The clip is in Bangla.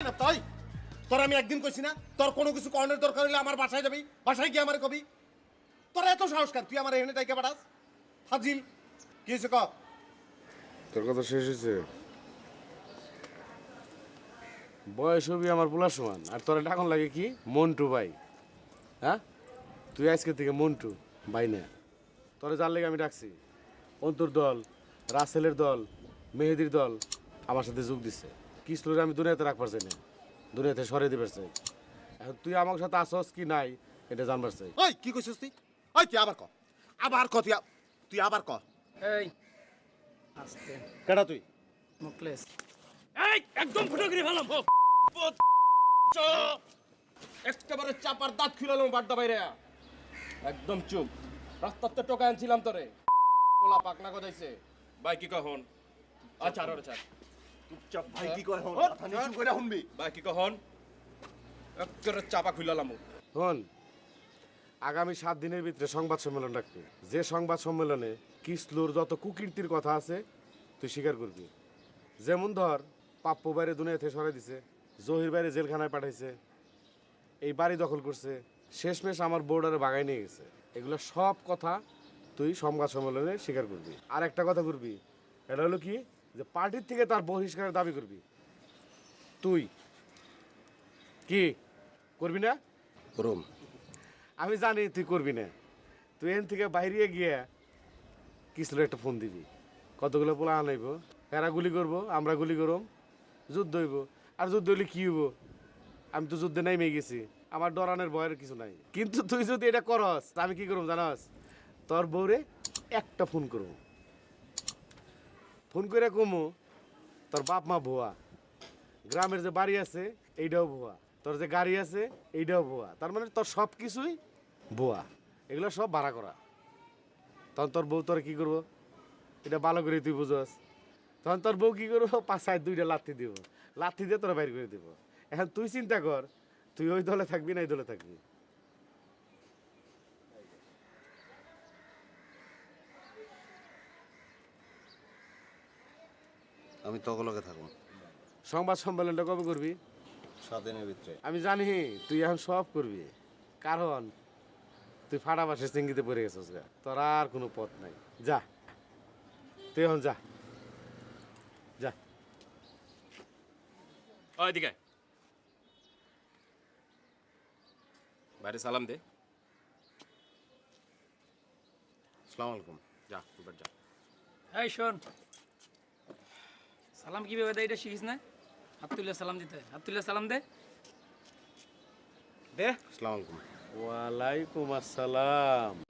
তাই? তোর আমি একদিন কইছি না, তোর কোনো কিছু দরকার আমার বাসায় যাবি, বাসায় গিয়ে আমার কবি। তোর এত তুই আমার এখানে পাঠাস। ফাজিল, কি হয়েছে তোর কথা শেষ হয়েছে বয়স হবি আমার পোলার সমান। আর তোর এখন লাগে কি? মন্টু ভাই। হ্যাঁ? তুই আজকে থেকে মন্টু, ভাই না। তোরে যার লেগে আমি ডাকছি। অন্তর দল, রাসেলের দল, মেহেদির দল আমার সাথে যোগ দিচ্ছে কিসলুরে আমি দুনিয়াতে রাখবার চাই না দুনিয়াতে সরে দিবার চাই। এখন তুই আমার সাথে আসস কি নাই এটা জানবার চাই। ওই কি কইছিস তুই? ওই তুই আবার ক। আবার ক তুই আ- তুই আবার ক। এই আস্তে কেডা তুই? মুকলেশ। এই একদম ফুটো করে ফেলাম একেবারে চাপার দাঁত খুলালাম বাড্ডা বাইরে। একদম চুপ। রাস্তাতে টোকা আনছিলাম তোরে। পোলা পাকনা গজাইছে। ভাই কি কখন? আচ্ছা আর আচ্ছা চুপচাপ ভাই কি কয় হন? কথা নিচু করে শুনবি। ভাই কি কখন একেবারে চাপা খুলালাম শোন আগামী সাত দিনের ভিতরে সংবাদ সম্মেলন রাখবি যে সংবাদ সম্মেলনে কিসলুর যত কুকীর্তির কথা আছে তুই স্বীকার করবি। যেমন ধর পাপ্পু বাইরে দুনিয়া থেকে সরাই দিছে জহির বাইরে জেলখানায় পাঠাইছে এই বাড়ি দখল করছে শেষমেশ আমার বোর্ডারে বাগাই নিয়ে গেছে। এগুলো সব কথা তুই সংবাদ সম্মেলনে স্বীকার করবি। আর একটা কথা করবি এটা হলো কি? যে পার্টির থেকে তার বহিষ্কারের দাবি করবি। তুই। কি? করবি না? করুম। আমি জানি তুই করবি না। তুই এখান থেকে বাইরে গিয়ে কিসলে একটা ফোন দিবি? কতগুলো পোলা আনাইব? এরা গুলি করব আমরা গুলি করম। যুদ্ধ হইব। আর যুদ্ধ হইলে কি হইব? আমি তো যুদ্ধে নাইমে গেছি। আমার ডরানের ভয়ের কিছু নাই। কিন্তু তুই যদি এটা করস তা আমি কি করব জানাস? তোর বউরে একটা ফোন করব ফোন করে কমু, তোর বাপ মা ভুয়া। গ্রামের যে বাড়ি আছে, এইটাও ভুয়া। তোর যে গাড়ি আছে, এইটাও ভুয়া। তার মানে তোর সব কিছুই ভুয়া। এগুলো সব ভাড়া করা। তখন তোর বউ তোর কি করব? এটা ভালো করে তুই বুঝস। তখন তোর বউ কি করব? পাশায় দুইটা লাথি দিব। লাথি দিয়ে তোরা বাইর করে দিব। এখন তুই চিন্তা কর, তুই ওই দলে থাকবি না এই দলে থাকবি। আমি তগলকে থাকব সংবাদ সম্মেলনটা কবে করবি? সাত দিনের ভিতরে। আমি জানি তুই এখন সব করবি। কারণ তুই ফাটা বাসে চিঙ্গিতে পড়ে গেছিস গা। তোর আর কোনো পথ নাই। যা। তুই এখন যা। যা। ওই দিকে বাইরে সালাম দে। সালাম আলাইকুম। যা যা। এই শোন সালাম কীভাবে দেয় এটা শিখিস না? হাত তুলে সালাম দিতে হাত তুলে সালাম দে। দে। সালাম আলাইকুম। ওয়ালাইকুম আসসালাম।